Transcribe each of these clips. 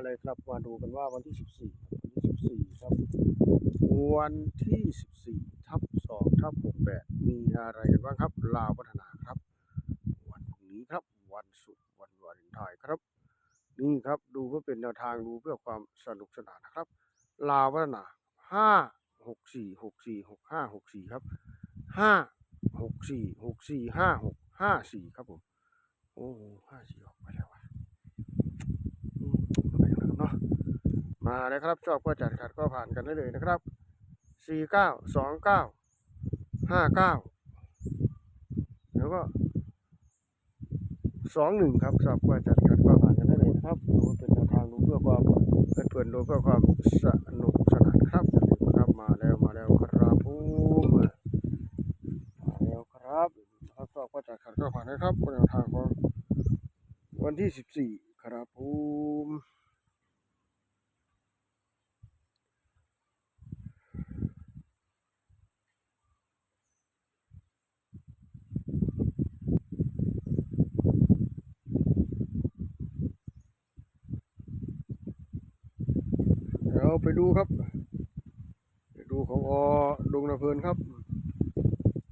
อะไรครับมาดูกันว่าวันที่14วันที่14ครับวันที่14ทับ2ทับ68มีอะไรกันบ้างครับลาวพัฒนาครับ วันพรุ่งนี้ครับวันศุกร์วันวาเลนไทน์ครับ นี่ครับดูเพื่อเป็นแนวทางดูเพื่อความสนุกสนานนะครับ ลาวพัฒนาห้าหกสี่หกสี่หกห้าหกสี่ครับห้าหกสี่หกสี่ห้าหกห้าสี่ครับผมโอ้ห้าสี่ออกไปแล้วว่ะอืมไปแล้วครับเนาะ มาเลยครับ ชอบก็จัดขัดก็ผ่านกันได้เลยนะครับสี่เก้าสองเก้าห้าเก้าแล้วก็สองหนึ่งครับชอบก็จัดขัดก็ผ่านกันได้เลยนะครับดูเป็นแนวทางดูเพื่อความเพลิดเพลินดูเพื่อความสนุกสนานครับนะครับมาแล้วมาแล้วครับผมมาแล้วครับครับชอบก็จัดขัดก็ผ่านนะครับเป็นแนวทางของวันที่สิบสี่ครับผม ไปดูครับ ไปดูของอดงนาเพลินครับ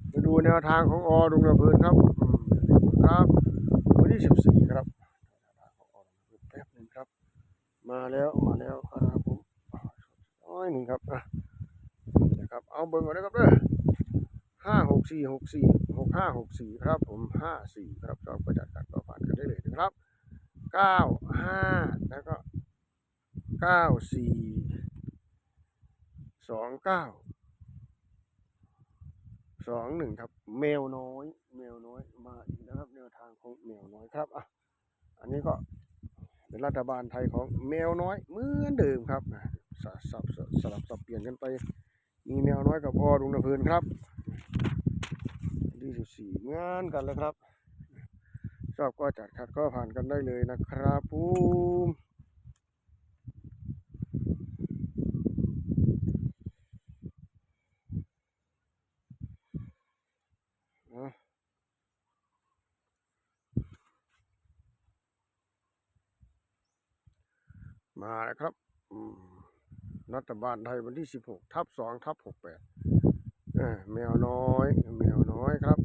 ไปดูแนวทางของอดงนาเพลินครับครับวันที่สิบสี่ครับแป๊บหนึ่งครับ มาแล้วมาแล้วครับผมน้อยหนึ่งครับนะครับเอาเบิ่งก่อนนะครับเด้อห้าหกสี่หกสี่หกห้าหกสี่ครับผมห้าสี่ครับชอบก็จัดการก็ผ่านกันได้เลยนะครับเก้าห้าแล้วก็เก้าสี่ สองเก้าสองหนึ่งครับ แมวน้อย แมวน้อยมาอีกนะครับแนวทางของแมวน้อยครับอะอันนี้ก็เป็นรัฐบาลไทยของแมวน้อยเหมือนเดิมครับสลับสลับสลับสับเปลี่ยนกันไป มีแมวน้อยกับพ่อดุงนะเพลินครับที่สิบสี่เหมือนกันเลยครับชอบก็จัดขัดก็ผ่านกันได้เลยนะครับผมอะ มาแล้วครับรัฐบาลไทยวันที่สิบหกทับสองทับหกแปดแมวน้อย แมวน้อยครับ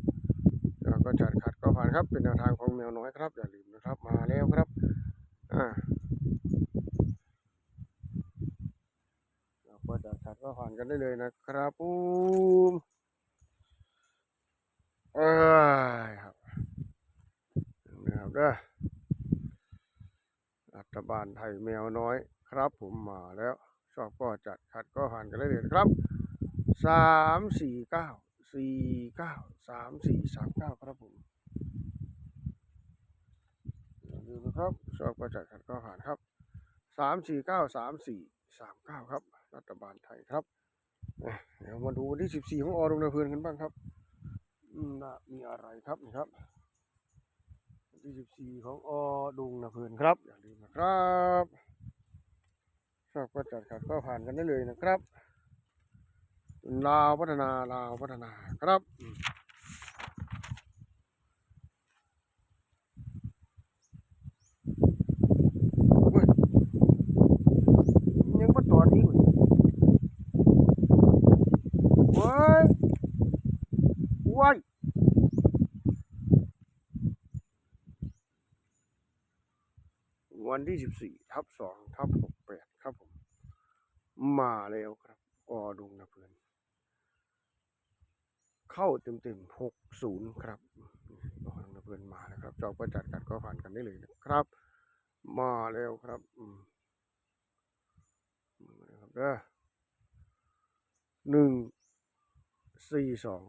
แล้วก็จัดขัดก็ผ่านครับเป็นแนวทางของแมวน้อยครับ อย่าลืมนะครับมาแล้วครับอ่าเราก็จัดขัดก็ผ่านกันได้เลยนะครับปูมเอ้ยครับนะครับเด้อ บาลไทยแมวน้อยครับ ผมมาแล้วชอบก็จัดขัดก็ผ่านกันได้เลยนครับสามสี่เก้าสี่เก้าสามสี่สามเก้าครับผมอย่าลืมนะครับชอบก็จัดขัดก็ผ่านครับสามสี่เก้าสามสี่สามเก้าครับ รัฐบาลไทยครับเดี๋ยวมาดูวันที่สิบสี่ของออรงนาเพลินกันบ้างครับน่ามีอะไรครับนี่ครับ วันที่สิบสี่ของอดุงนาเพลินครับอย่าลืมนะครับชอบก็จัดขัดก็ผ่านกันได้เลยนะครับลาวพัฒนาลาวพัฒนาครับอืมเว้ยยังมาตอนนี้เว้ยเว้ยเว้ย วันที่สิบสี่ทับสองทับหกแปดครับผม มาแล้วครับออดุงนะเพื่อน เข้าเต็มเต็มหกศูนย์ครับออดุงนะเพื่อนมาแล้วครับจอบประจัดกัดก็ผ่านกันได้เลยนะครับ มาแล้วครับอืมมาแล้วครับเด้อหนึ่งสี่สอง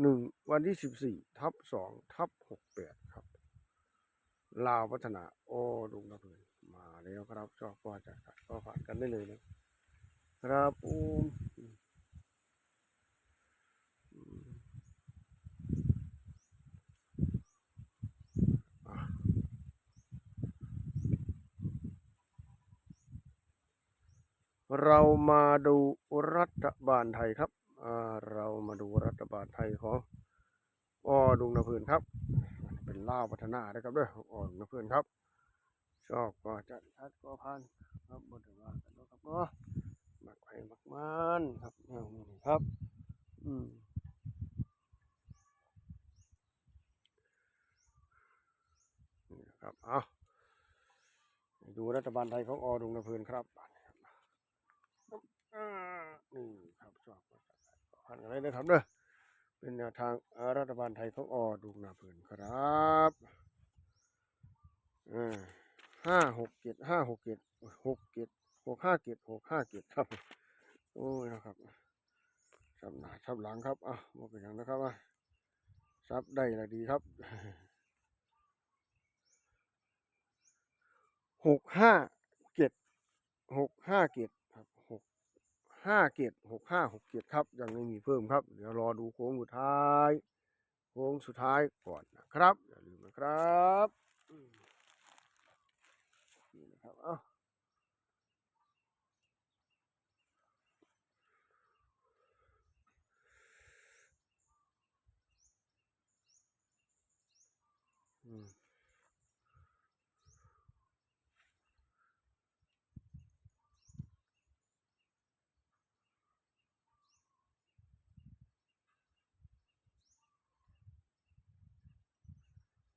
หนึ่งวันที่สิบสี่ทับสองทับหกแปด ลาวพัฒนา โอ้ดุงนะเพื่อนมาแล้วครับชอบก็จะก็ผ่านกันได้เลยนะครับอืมเรามาดูรัฐบาลไทยครับ เรามาดูรัฐบาลไทยของอดุงนาเพลินครับ เป็นล่าวพัฒนานะครับเด้วยอดุงนาเพลินครับชอบก็จัดคัดก็พันครับบนถึงว่ากันเนาะครับเนาะมักไผ่มักมันครับแนวนี้ครับ อืมนี่นะครับเอาไปดูรัฐบาลไทยของอดุงนาเพลินครับอ่านี่ครับชอบก็จัดคัดก็พันกันเลยนะครับเด้อ เป็นแนวทางรัฐบาลไทยของอดุงนาเพลินครับอ่าห้าหกเจ็ดห้าหกเจ็ดหกเจ็ดหกห้าเจ็ดหกห้าเจ็ดครับ โอ้ยนะครับซับหนาซับหลังครับอะมาเป็นอย่างนะครับว่าซับได้ละดีครับหกห้าเจ็ดหกห้าเจ็ด ห้าเกตหกห้าหกเกตครับ ยังไม่มีเพิ่มครับ เดี๋ยวรอดูโค้งสุดท้าย โค้งสุดท้ายก่อนนะครับ อย่าลืมนะครับนี่นะครับ เอ้า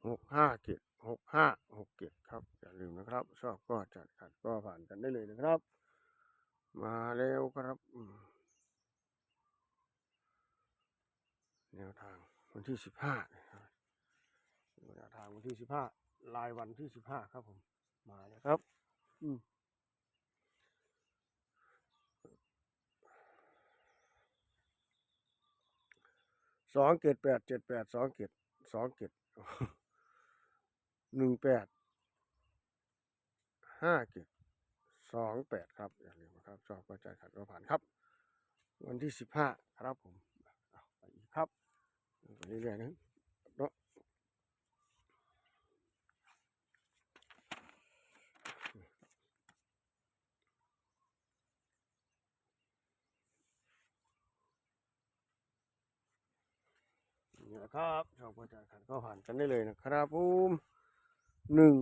หกห้าเจ็ดหกห้าหกเจ็ดครับ อย่าลืมนะครับ ชอบก็จัดขัดก็ผ่านกันได้เลยนะครับ มาแล้วครับแนวทางวันที่สิบห้านะครับแนวทางวันที่สิบห้าลายวันที่สิบห้าครับผม มาแล้วครับ อืมสองเกตแปดเจ็ดแปดสองเกตสองเกต หนึ่งแปดห้าเกตสองแปดครับ อย่าลืมนะครับ ชอบก็จ่ายขัดก็ผ่านครับ วันที่สิบห้าครับผมไปอีกครับไปเรื่อยๆนะเนาะนี่แหละครับชอบก็จ่ายขัดก็ผ่านกันได้เลยนะครับผม หนึ่ง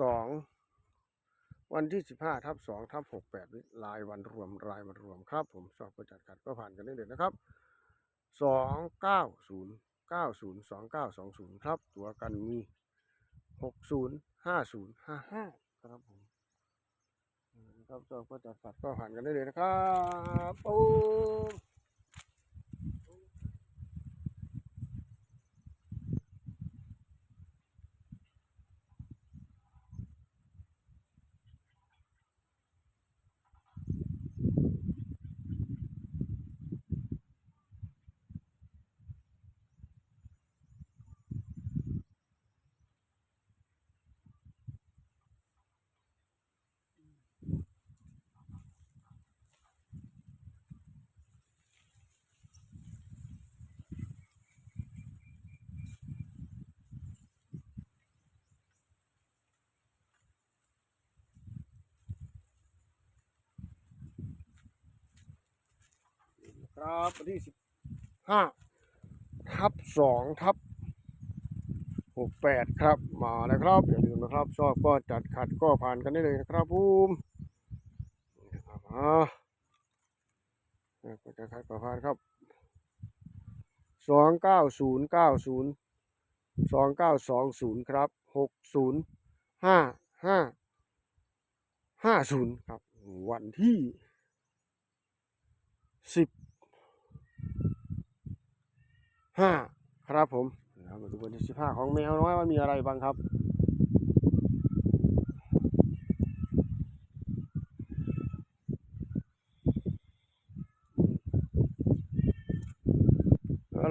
สองวันที่สิบห้าทับสองทับหกแปดรายวันรวมรายวันรวมครับ ผมชอบก็จัดขัดก็ผ่านกันได้เลยนะครับสองเก้าศูนย์เก้าศูนย์สองเก้าสองศูนย์ครับ ตัวกันมีหกศูนย์ห้าศูนย์ห้าห้าครับผมครับชอบก็จัดขัดก็ผ่านกันได้เลยนะครับโอ้ ครับวันที่สิบห้าทับสองทับหกแปดครับมาแล้วครับ อย่าลืมนะครับชอบก็จัดขัดก็ผ่านกันได้เลยนะครับผมนี่นะครับอ่าก็จัดขัดก็ผ่านครับสองเก้าศูนย์เก้าศูนย์สองเก้าสองศูนย์ครับหกศูนย์ห้าห้าห้าศูนย์ครับ วันที่สิบ ห้าครับผมเรามาดูวันที่สิบห้าของแมวน้อยว่ามีอะไรบ้างครับ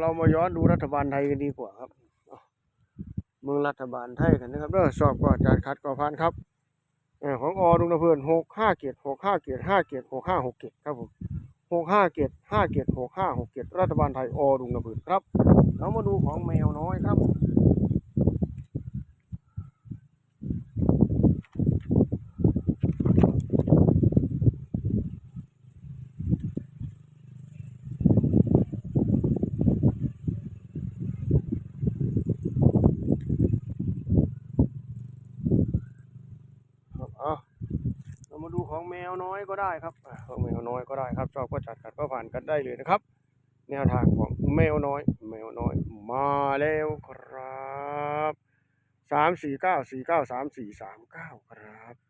เรามาย้อนดูรัฐบาลไทยกันดีกว่าครับเมืองรัฐบาลไทยกันนะครับเด้อสอบก็จานคัดก็ผ่านครับเอ่อของอดุงนะเพื่อนหกห้าเกียรหกห้าเกียรห้าเกียรหกห้าหกเกียรครับผม หกห้าเกตห้าเกตหกห้าหกเกตรัฐบาลไทยอดุงนะเพื่อครับ เรามาดูของแมวน้อยครับ มาดู ของแมวน้อยก็ได้ครับของแมวน้อยก็ได้ครับชอบก็จัดขัดก็ผ่านกันได้เลยนะครับ แนวทางของแมวน้อย แมวน้อยมาแล้วครับสามสี่เก้าสี่เก้าสามสี่สามเก้าครับ